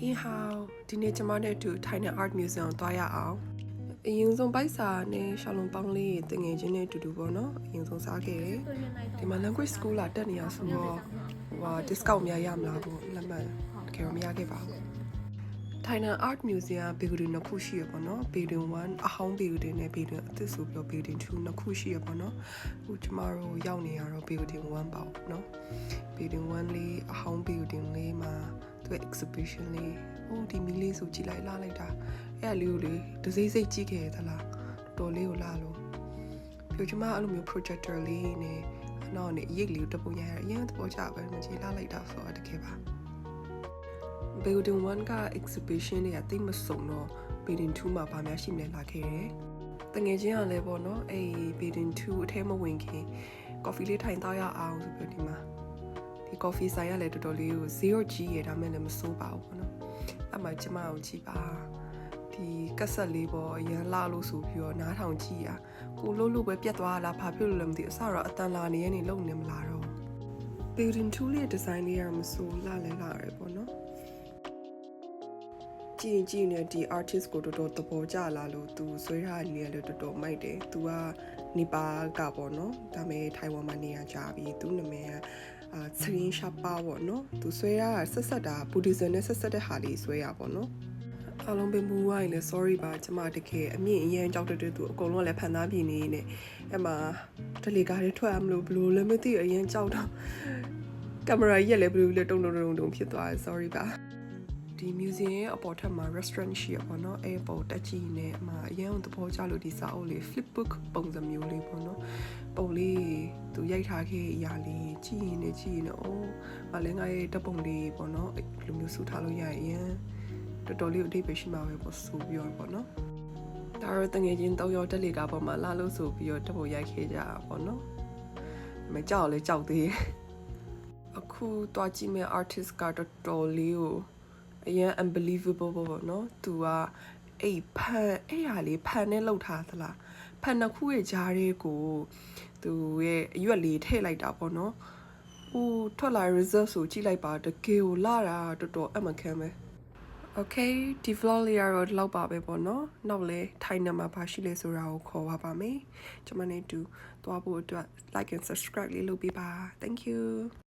ဒီဟောင်းဒီနေ့ကျမနဲ့အတူထိုင်းနဲ့ art museum သွားရအောင်အရင်ဆုံးပိုက်စာနဲ့ရှောင်းလုံးပေါင်းလေးတင်ငယ်ချင်းနဲ့အတူတူပေါ့နော်အရင်ဆုံးစားခဲ့တယ်ဒီမှာ language school လာတက်နေရဆိုတော့ဟို discount များရမလားပေါ့လက်မှတ်တကယ်တော့မရခဲ့ပါဘူးထိုင်းနန် art museum building နှစ်ခုရှိရပေါ့နော် building 1အဟောင်း building နဲ့ building အသစ်ဆိုပြီးတော့ building 2နှစ်ခုရှိရပေါ့နော်အခုကျမတို့ရောက်နေရတော့ building 1ပေါ့နော် building 1လေးအဟောင်း building လေးမှာ သူ့ exhibition လေးဟိုဒီမီလေးဆိုကြည်လိုက်လာလိုက်တာအဲ့အလေးကိုလေဒစိမ့်စိတ်ကြည့်ခဲ့ရသလားတော်လေးကိုလာလို့ပြောကျမအဲ့လိုမျိုး projector လေးနဲ့အနောက်နဲ့အရိပ်လေးကိုတပုံရရအရင်သဘောကျပဲမကြည်လာလိုက်တာဆိုတော့တကယ်ပါ building 1က exhibition တွေကတိတ်မစုံတော့ building 2မှာဗာများရှိမလဲလာခဲ့တယ်တငယ်ချင်းကလည်းပေါ့နော်အဲ့ building 2အထဲမဝင်ခင် coffee လေးထိုင်တော့ရအောင်ဆိုပြီးဒီမှာ ဒီ coffee ဆိုင်ကလည်းတော်တော်လေးကို0 G ရဒါမဲ့လည်းမစိုးပါဘူးပေါ့နော်အမှကျမကိုကြည့်ပါဒီကက်ဆက်လေးပေါ့အရန်လာလို့ဆိုပြီးတော့နားထောင်ကြည့်ရကိုလို့လို့ပဲပြတ်သွားလားဘာဖြစ်လို့လဲမသိဘူးအစတော့အတန်လာနေရနေလုံနေမလားတော့ building 2လေး design လေးရမစိုးလာလဲလာရပေါ့နော်ကြည့်ရင်ကြည့်နေဒီ artist ကိုတော်တော်သဘောကျလာလို့သူဆွဲထားလေးလည်းတော်တော်မိုက်တယ်။ तू ကနေပါကပေါ့နော်။ဒါပေမဲ့ထိုင်ဝမ်မှာနေရကြပြီ။ तू နာမည်က အာ Srin Shapa ပေါ့နော်။ तू ဆွဲရတာဆက်ဆက်တာ Buddhism နဲ့ဆက်ဆက်တဲ့ဟာလေးဆွဲရပေါ့နော်။အားလုံးပဲမူဝိုင်းလဲ sorry ပါကျမတကယ်အမြင့်အရင်ကြောက်တဲ့သူအကုန်လုံးလည်းဖန်သားပြင်းနေနေအဲ့မှာတလေကားတွေထွက်ရမလို့ဘလို့လည်းမသိအရင်ကြောက်တော့ကင်မရာကြီးလည်းဘလို့လည်းတုံတုံတုံတုံဖြစ်သွားတယ် sorry ပါ ဒီ museum ရဲ့အပေါ်ထပ်မှာ restaurant ရှိရပေါ့နော်အဲ့ပေါ်တက်ကြည့်နေအမှာအရင်ကသဘောကျလို့ဒီစာအုပ်လေး flip book ပုံစံမျိုးလေးပေါ့နော်ပုံလေးသူရိုက်ထားခဲ့အရာလေးကြည့်ရင်လည်းကြည့်ရင်လည်းအိုးမလဲငါရဲ့တပ်ပုံလေးပေါ့နော်အဲ့လိုမျိုးစုထားလို့ရရင်တော်တော်လေးအတိတ်ပဲရှိမှာပဲပေါ့ဆိုပြီးတော့ပေါ့နော်ဒါတော့တငယ်ချင်းတောက်ရောက်တက်လေကပေါ်မှာလာလို့ဆိုပြီးတော့တပ်ပုံရိုက်ခဲ့ကြတာပေါ့နော်မကြောက်လဲကြောက်သေးတယ်အခုတွားကြည့်မဲ့ artist ကတော်တော်လေးကို အရင် unbelievable ပေါ့နော်။ तू ကအဲ့ဖန်အဲ့ဟာလေးဖန်နဲ့လှုပ်ထားသလား။ဖန်နှစ်ခုရဲ့ကြားလေးကိုသူရဲ့အရွက်လေးထည့်လိုက်တာပေါ့နော်။ဟိုထွက်လာ result ဆိုကြည့်လိုက်ပါတကယ်ကိုလာတာတော်တော်အမခံပဲ။ Okay ဒီ vlog လေးကတော့ဒီလောက်ပါပဲပေါ့နော်။နောက်လဲထိုင်နံမှာပါရှိလဲဆိုတာကိုခေါ်ပါပါမယ်။ကျွန်မနဲ့တူသွားဖို့အတွက် like and subscribe လေးလုပ်ပေးပါ။ Thank you